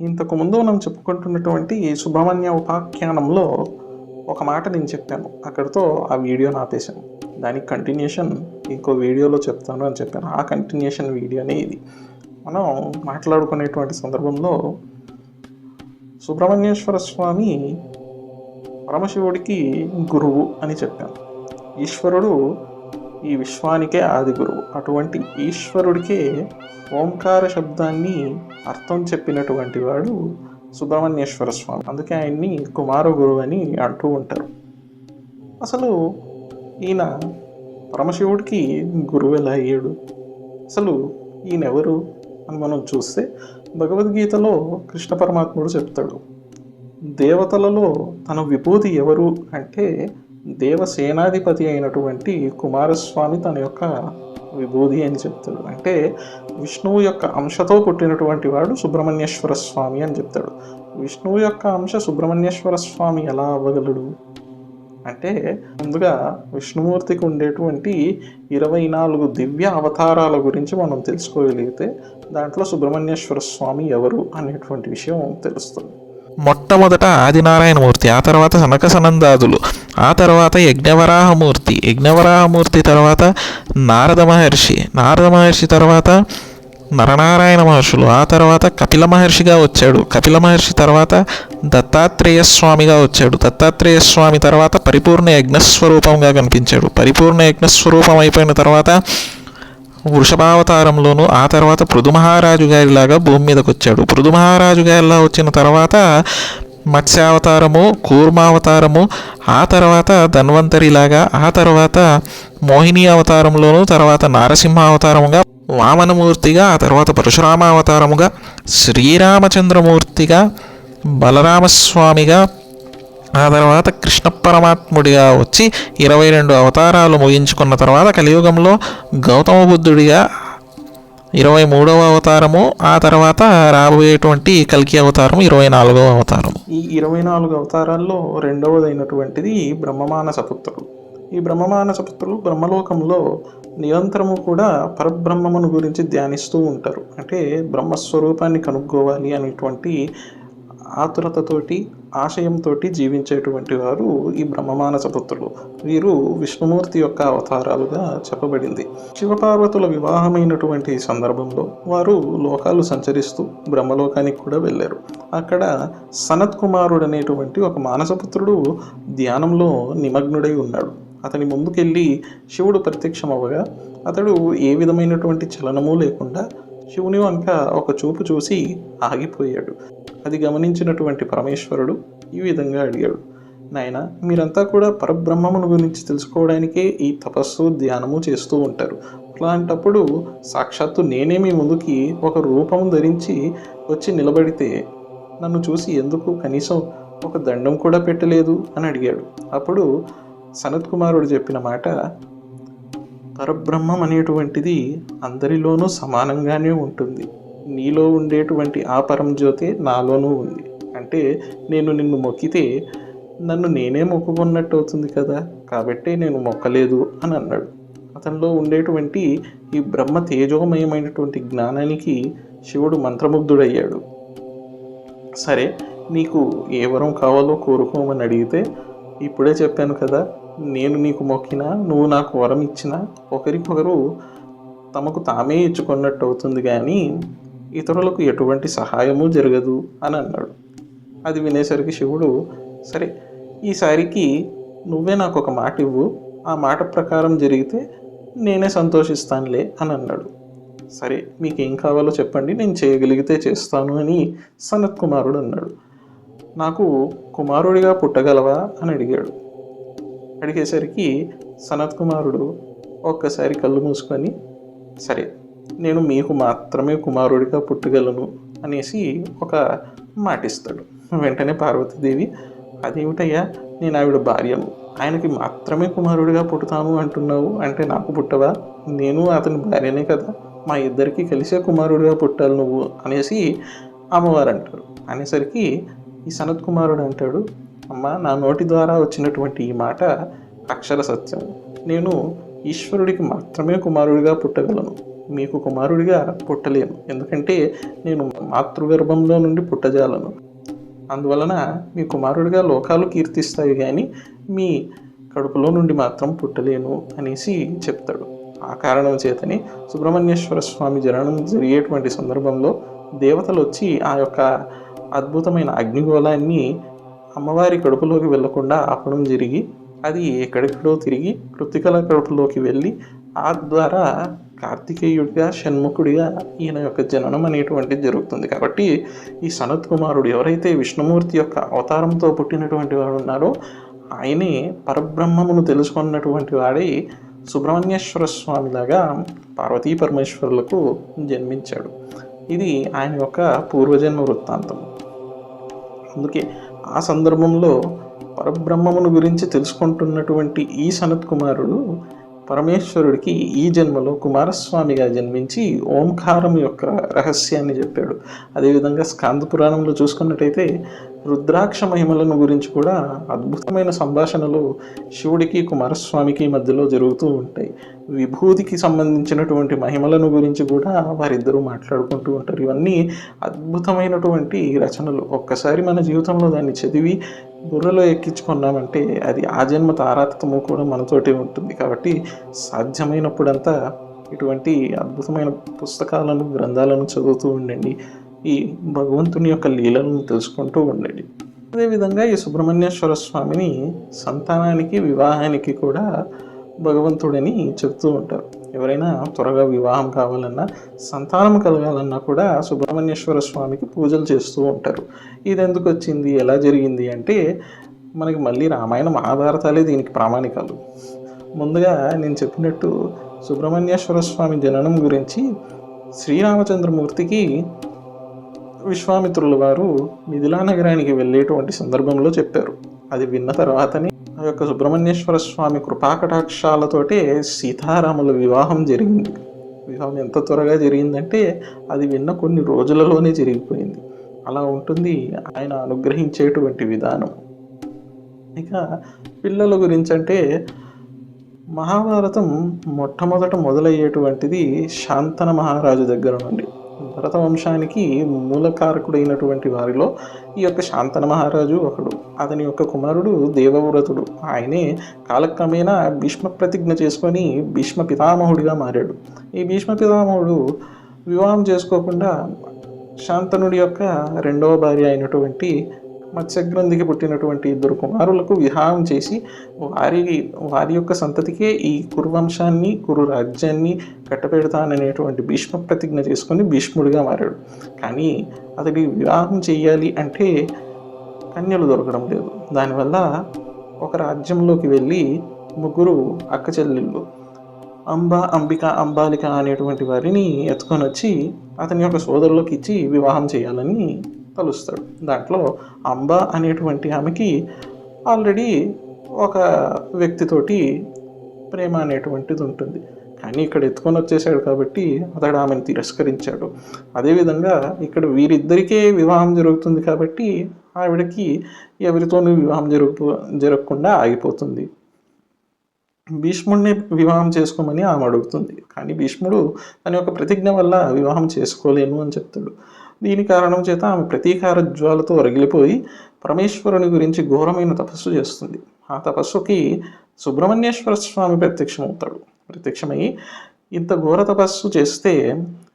ఇంతకుముందు మనం చెప్పుకుంటున్నటువంటి సుబ్రహ్మణ్య ఉపాఖ్యానంలో ఒక మాట నేను చెప్పాను. అక్కడితో ఆ వీడియోని ఆపేశాను. దానికి కంటిన్యూషన్ ఇంకో వీడియోలో చెప్తాను అని చెప్పాను. ఆ కంటిన్యూషన్ వీడియోనే ఇది. మనం మాట్లాడుకునేటువంటి సందర్భంలో సుబ్రహ్మణ్యేశ్వర స్వామి పరమశివుడికి గురువు అని చెప్పాను. ఈశ్వరుడు ఈ విశ్వానికే ఆది గురువు. అటువంటి ఈశ్వరుడికే ఓంకార శబ్దాన్ని అర్థం చెప్పినటువంటి వాడు సుబ్రహ్మణ్యేశ్వర స్వామి. అందుకే ఆయన్ని కుమార గురువు అని అంటూ ఉంటారు. అసలు ఈయన పరమశివుడికి గురువు ఎలా అయ్యాడు? అసలు ఈయన ఎవరు అని మనం చూస్తే భగవద్గీతలో కృష్ణ పరమాత్ముడు చెప్తాడు. దేవతలలో తన విభూతి ఎవరు అంటే దేవసేనాధిపతి అయినటువంటి కుమారస్వామి తన యొక్క విభూతి అని చెప్తాడు. అంటే విష్ణువు యొక్క అంశతో పుట్టినటువంటి వాడు సుబ్రహ్మణ్యేశ్వర స్వామి అని చెప్తాడు. విష్ణువు యొక్క అంశ సుబ్రహ్మణ్యేశ్వర స్వామి ఎలా అవ్వగలడు? అంటే ముందుగా విష్ణుమూర్తికి ఉండేటువంటి ఇరవై నాలుగు దివ్య అవతారాల గురించి మనం తెలుసుకోగలిగితే దాంట్లో సుబ్రహ్మణ్యేశ్వర స్వామి ఎవరు అనేటువంటి విషయం తెలుస్తుంది. మొట్టమొదట ఆదినారాయణమూర్తి ఆ తర్వాత సనక సనందాదులు ఆ తర్వాత యజ్ఞవరాహమూర్తి యజ్ఞవరాహమూర్తి తర్వాత నారద మహర్షి నారద మహర్షి తర్వాత నరనారాయణ మహర్షులు ఆ తర్వాత కపిల మహర్షిగా వచ్చాడు. కపిల మహర్షి తర్వాత దత్తాత్రేయ స్వామిగా వచ్చాడు. దత్తాత్రేయ స్వామి తర్వాత పరిపూర్ణ యజ్ఞస్వరూపంగా కనిపించాడు. పరిపూర్ణ యజ్ఞస్వరూపం అయిపోయిన తర్వాత వృషభావతారంలోను ఆ తర్వాత పృథుమహారాజు గారిలాగా భూమి మీదకి వచ్చాడు పృథుమహారాజు గారిలా వచ్చిన తర్వాత మత్స్యావతారము కూర్మావతారము ఆ తర్వాత ధన్వంతరిలాగా ఆ తర్వాత మోహిని అవతారంలోను తర్వాత నారసింహ అవతారముగా వామనమూర్తిగా ఆ తర్వాత పరశురామ అవతారముగా శ్రీరామచంద్రమూర్తిగా బలరామస్వామిగా ఆ తర్వాత కృష్ణ పరమాత్ముడిగా వచ్చి ఇరవై రెండు అవతారాలు ముగించుకున్న తర్వాత కలియుగంలో గౌతమ బుద్ధుడిగా ఇరవై మూడవ అవతారము ఆ తర్వాత రాబోయేటువంటి కల్కి అవతారం ఇరవై నాలుగవ అవతారం ఈ ఇరవై నాలుగు అవతారాల్లో రెండవదైనటువంటిది బ్రహ్మమానస పుత్రుడు. ఈ బ్రహ్మమానస పుత్రులు బ్రహ్మలోకంలో నిరంతరము కూడా పరబ్రహ్మమును గురించి ధ్యానిస్తూ ఉంటారు. అంటే బ్రహ్మస్వరూపాన్ని కనుక్కోవాలి అనేటువంటి ఆతురతతోటి ఆశయంతో జీవించేటువంటి వారు ఈ బ్రహ్మమానస పుత్రులు. వీరు విష్ణుమూర్తి యొక్క అవతారాలుగా చెప్పబడింది. శివపార్వతుల వివాహమైనటువంటి సందర్భంలో వారు లోకాలు సంచరిస్తూ బ్రహ్మలోకానికి కూడా వెళ్ళారు. అక్కడ సనత్ కుమారుడు అనేటువంటి ఒక మానసపుత్రుడు ధ్యానంలో నిమగ్నుడై ఉన్నాడు. అతని ముందుకెళ్ళి శివుడు ప్రత్యక్షమవ్వగా అతడు ఏ విధమైనటువంటి చలనము లేకుండా శివుని వంక ఒక చూపు చూసి ఆగిపోయాడు. అది గమనించినటువంటి పరమేశ్వరుడు ఈ విధంగా అడిగాడు నాయన మీరంతా కూడా పరబ్రహ్మమును గురించి తెలుసుకోవడానికే ఈ తపస్సు ధ్యానము చేస్తూ ఉంటారు. అలాంటప్పుడు సాక్షాత్తు నేనే మీ ముందుకి ఒక రూపం ధరించి వచ్చి నిలబడితే నన్ను చూసి ఎందుకు కనీసం ఒక దండం కూడా పెట్టలేదు? అని అడిగాడు. అప్పుడు సనత్ కుమారుడు చెప్పిన మాట పరబ్రహ్మం అనేటువంటిది అందరిలోనూ సమానంగానే ఉంటుంది. నీలో ఉండేటువంటి ఆ పరంజ్యోతి నాలోనూ ఉంది. అంటే నేను నిన్ను మొక్కితే నన్ను నేనే మొక్కుకున్నట్టు అవుతుంది కదా? కాబట్టే నేను మొక్కలేదు అని అన్నాడు. అతనిలో ఉండేటువంటి ఈ బ్రహ్మ తేజోమయమైనటువంటి జ్ఞానానికి శివుడు మంత్రముగ్ధుడయ్యాడు. సరే నీకు ఏ వరం కావాలో కోరుకోమని అడిగితే ఇప్పుడే చెప్పాను కదా నేను నీకు మొక్కినా నువ్వు నాకు వరం ఇచ్చినా ఒకరికొకరు తమకు తామే ఇచ్చుకున్నట్టు అవుతుంది కానీ ఇతరులకు ఎటువంటి సహాయము జరగదు అని అన్నాడు. అది వినేసరికి శివుడు సరే ఈసారికి నువ్వే నాకు ఒక మాట ఇవ్వు ఆ మాట ప్రకారం జరిగితే నేనే సంతోషిస్తానులే అని అన్నాడు. సరే మీకు ఏం కావాలో చెప్పండి నేను చేయగలిగితే చేస్తాను అని సనత్ కుమారుడు అన్నాడు. నాకు కుమారుడిగా పుట్టగలవా అని అడిగాడు. అడిగేసరికి సనత్ కుమారుడు ఒక్కసారి కళ్ళు మూసుకొని సరే నేను మీకు మాత్రమే కుమారుడిగా పుట్టగలను అనేసి ఒక మాటిస్తాడు. వెంటనే పార్వతీదేవి అదేమిటయ్యా నేను ఆవిడ భార్యను. ఆయనకి మాత్రమే కుమారుడిగా పుట్టుతాను అంటున్నావు అంటే నాకు పుట్టవా? నేను అతని భార్యనే కదా. మా ఇద్దరికి కలిసే కుమారుడిగా పుట్టాలి నువ్వు అనేసి అమ్మవారు అంటారు. అనేసరికి ఈ సనత్ కుమారుడు అంటాడు అమ్మ నా నోటి ద్వారా వచ్చినటువంటి ఈ మాట అక్షర సత్యం. నేను ఈశ్వరుడికి మాత్రమే కుమారుడిగా పుట్టగలను. మీకు కుమారుడిగా పుట్టలేను. ఎందుకంటే నేను మాతృగర్భంలో నుండి పుట్టజాలను. అందువలన మీ కుమారుడిగా లోకాలు కీర్తిస్తాయి కానీ మీ కడుపులో నుండి మాత్రం పుట్టలేను అనేసి చెప్తాడు. ఆ కారణం చేతని సుబ్రహ్మణ్యేశ్వర స్వామి జననం జరిగేటువంటి సందర్భంలో దేవతలు వచ్చి ఆ యొక్క అద్భుతమైన అగ్నిగోళాన్ని అమ్మవారి కడుపులోకి వెళ్ళకుండా ఆపడం జరిగి అది ఎక్కడెక్కడో తిరిగి కృతికల కడుపులోకి వెళ్ళి ఆ ద్వారా కార్తికేయుడిగా షణ్ముఖుడిగా ఈయన యొక్క జననం అనేటువంటిది జరుగుతుంది. కాబట్టి ఈ సనత్ కుమారుడు ఎవరైతే విష్ణుమూర్తి యొక్క అవతారంతో పుట్టినటువంటి వాడు ఉన్నారో ఆయనే పరబ్రహ్మమును తెలుసుకున్నటువంటి వాడై సుబ్రహ్మణ్యేశ్వర స్వామిలాగా పార్వతీ పరమేశ్వరులకు జన్మించాడు. ఇది ఆయన యొక్క పూర్వజన్మ వృత్తాంతం. అందుకే ఆ సందర్భంలో పరబ్రహ్మమును గురించి తెలుసుకుంటున్నటువంటి ఈ సనత్ కుమారుడు పరమేశ్వరుడికి ఈ జన్మలో కుమారస్వామిగా జన్మించి ఓంకారం యొక్క రహస్యాన్ని చెప్పాడు. అదేవిధంగా స్కాంద పురాణంలో చూసుకున్నట్టయితే రుద్రాక్ష మహిమలను గురించి కూడా అద్భుతమైన సంభాషణలు శివుడికి కుమారస్వామికి మధ్యలో జరుగుతూ ఉంటాయి. విభూతికి సంబంధించినటువంటి మహిమలను గురించి కూడా వారిద్దరూ మాట్లాడుకుంటూ ఉంటారు. ఇవన్నీ అద్భుతమైనటువంటి రచనలు. ఒక్కసారి మన జీవితంలో దాన్ని చదివి బుర్రలో ఎక్కించుకున్నామంటే అది ఆ జన్మ తారాతము కూడా మనతోటే ఉంటుంది. కాబట్టి సాధ్యమైనప్పుడంతా ఇటువంటి అద్భుతమైన పుస్తకాలను గ్రంథాలను చదువుతూ ఉండండి. ఈ భగవంతుని యొక్క లీలలను తెలుసుకుంటూ ఉండండి. అదేవిధంగా ఈ సుబ్రహ్మణ్యేశ్వర స్వామిని సంతానానికి వివాహానికి కూడా భగవంతుడని చెప్తూ ఉంటారు. ఎవరైనా త్వరగా వివాహం కావాలన్నా సంతానం కలగాలన్నా కూడా సుబ్రహ్మణ్యేశ్వర స్వామికి పూజలు చేస్తూ ఉంటారు. ఇది ఎందుకు వచ్చింది? ఎలా జరిగింది అంటే మనకి మళ్ళీ రామాయణ మహాభారతాలే దీనికి ప్రామాణికాలు. ముందుగా నేను చెప్పినట్టు సుబ్రహ్మణ్యేశ్వర స్వామి జననం గురించి శ్రీరామచంద్రమూర్తికి విశ్వామిత్రుల వారు మిథిలా నగరానికి వెళ్ళేటువంటి సందర్భంలో చెప్పారు. అది విన్న తర్వాతనే ఆ యొక్క సుబ్రహ్మణ్యేశ్వర స్వామి కృపాకటాక్షాలతోటే సీతారాముల వివాహం జరిగింది. వివాహం ఎంత త్వరగా జరిగిందంటే అది విన్న కొన్ని రోజులలోనే జరిగిపోయింది. అలా ఉంటుంది ఆయన అనుగ్రహించేటువంటి విధానం. ఇక పిల్లల గురించి అంటే మహాభారతం మొట్టమొదట మొదలయ్యేటువంటిది శాంతన మహారాజు దగ్గర నుండి. భరత వంశానికి మూలకారకుడైనటువంటి వారిలో ఈ యొక్క శాంతన మహారాజు ఒకడు. అతని యొక్క కుమారుడు దేవవ్రతుడు. ఆయనే కాలక్రమేణా భీష్మ ప్రతిజ్ఞ చేసుకొని భీష్మ పితామహుడిగా మారాడు. ఈ భీష్మ పితామహుడు వివాహం చేసుకోకుండా శాంతనుడి యొక్క రెండవ భార్య అయినటువంటి మత్స్యగ్రంథికి పుట్టినటువంటి ఇద్దరు కుమారులకు వివాహం చేసి వారి వారి యొక్క సంతతికే ఈ కురువంశాన్ని కురు రాజ్యాన్ని కట్టపెడతాననేటువంటి భీష్మ ప్రతిజ్ఞ చేసుకొని భీష్ముడిగా మారాడు. కానీ అతడి వివాహం చేయాలి అంటే కన్యలు దొరకడం లేదు. దానివల్ల ఒక రాజ్యంలోకి వెళ్ళి ముగ్గురు అక్క చెల్లెళ్ళు అంబ అంబిక అంబాలిక అనేటువంటి వారిని ఎత్తుకొని వచ్చి అతని యొక్క సోదరులకు ఇచ్చి వివాహం చేయాలని కలుస్తాడు దాంట్లో అంబ అనేటువంటి ఆమెకి ఆల్రెడీ ఒక వ్యక్తితోటి ప్రేమ అనేటువంటిది ఉంటుంది. కానీ ఇక్కడ ఎత్తుకొని వచ్చేసాడు కాబట్టి అతడు ఆమెను తిరస్కరించాడు. అదేవిధంగా ఇక్కడ వీరిద్దరికే వివాహం జరుగుతుంది కాబట్టి ఆవిడకి ఎవరితోనూ వివాహం జరుగు జరగకుండా ఆగిపోతుంది. భీష్ముడిని వివాహం చేసుకోమని ఆమె అడుగుతుంది. కానీ భీష్ముడు తన యొక్క ప్రతిజ్ఞ వల్ల వివాహం చేసుకోలేను అని చెప్తాడు. దీని కారణం చేత ఆమె ప్రతీకార జ్వాలతో రగిలిపోయి పరమేశ్వరుని గురించి ఘోరమైన తపస్సు చేస్తుంది. ఆ తపస్సుకి సుబ్రహ్మణ్యేశ్వర స్వామి ప్రత్యక్షమవుతాడు. ప్రత్యక్షమై ఇంత ఘోర తపస్సు చేస్తే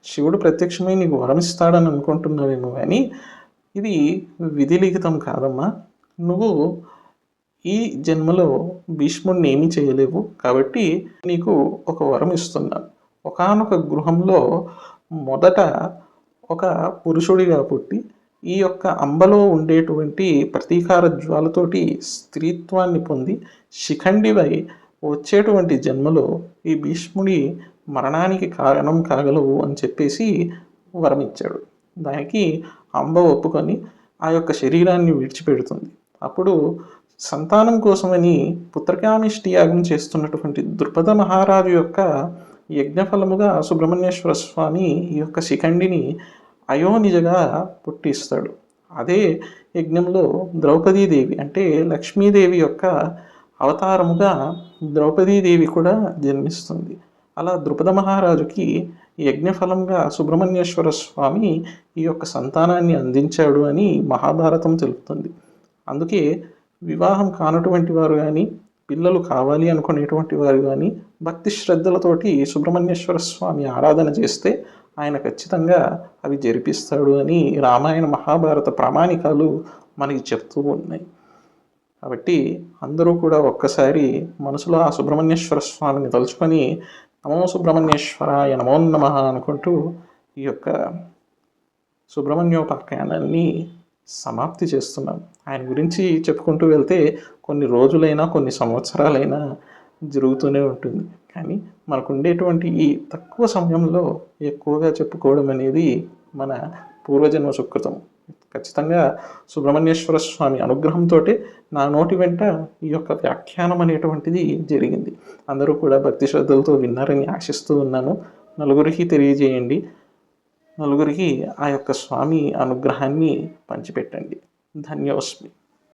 శివుడు ప్రత్యక్షమై నీకు వరమిస్తాడని అనుకుంటున్నావేమో కానీ ఇది విధిలిఖితం కాదమ్మా. నువ్వు ఈ జన్మలో భీష్ముడిని ఏమీ చేయలేవు కాబట్టి నీకు ఒక వరం ఇస్తున్నాను ఒకానొక గృహంలో మొదట ఒక పురుషుడిగా పుట్టి ఈ యొక్క అంబలో ఉండేటువంటి ప్రతీకార జ్వాలతోటి స్త్రీత్వాన్ని పొంది శిఖండివై వచ్చేటువంటి జన్మలో ఈ భీష్ముడి మరణానికి కారణం కాగలవు అని చెప్పేసి వరమిచ్చాడు. దానికి అంబ ఒప్పుకొని ఆ యొక్క శరీరాన్ని విడిచిపెడుతుంది. అప్పుడు సంతానం కోసమని పుత్రకామిష్టి యాగం చేస్తున్నటువంటి ద్రుపద మహారాజు యొక్క యజ్ఞఫలముగా సుబ్రహ్మణ్యేశ్వర స్వామి ఈ యొక్క శిఖండిని అయోనిజగా పుట్టిస్తాడు. అదే యజ్ఞంలో ద్రౌపదీదేవి అంటే లక్ష్మీదేవి యొక్క అవతారముగా ద్రౌపదీదేవి కూడా జన్మిస్తుంది. అలా ద్రుపద మహారాజుకి యజ్ఞఫలంగా సుబ్రహ్మణ్యేశ్వర స్వామి ఈ యొక్క సంతానాన్ని అందించాడు అని మహాభారతం తెలుపుతుంది. అందుకే వివాహం కానటువంటి వారు కానీ పిల్లలు కావాలి అనుకునేటువంటి వారు కానీ భక్తి శ్రద్ధలతోటి సుబ్రహ్మణ్యేశ్వర స్వామి ఆరాధన చేస్తే ఆయన ఖచ్చితంగా అవి జరిపిస్తాడు అని రామాయణ మహాభారత ప్రామాణికాలు మనకి చెప్తూ ఉన్నాయి. కాబట్టి అందరూ కూడా ఒక్కసారి మనసులో ఆ సుబ్రహ్మణ్యేశ్వర స్వామిని తలుచుకొని నమో సుబ్రహ్మణ్యేశ్వరాయ నమో నమ అనుకుంటూ ఈ యొక్క సుబ్రహ్మణ్యోపాఖ్యానాన్ని సమాప్తి చేస్తున్నాం. ఆయన గురించి చెప్పుకుంటూ వెళ్తే కొన్ని రోజులైనా కొన్ని సంవత్సరాలైనా జరుగుతూనే ఉంటుంది. కానీ మనకు ఉండేటువంటి ఈ తక్కువ సమయంలో ఎక్కువగా చెప్పుకోవడం అనేది మన పూర్వజన్మ సుకృతం. ఖచ్చితంగా సుబ్రహ్మణ్యేశ్వర స్వామి అనుగ్రహంతో నా నోటి వెంట ఈ యొక్క వ్యాఖ్యానం అనేటువంటిది జరిగింది. అందరూ కూడా భక్తి శ్రద్ధలతో విన్నారని ఆశిస్తూ ఉన్నాను. నలుగురికి తెలియజేయండి. నలుగురికి ఆ యొక్క స్వామి అనుగ్రహాన్ని పంచిపెట్టండి. ధన్యోస్మి.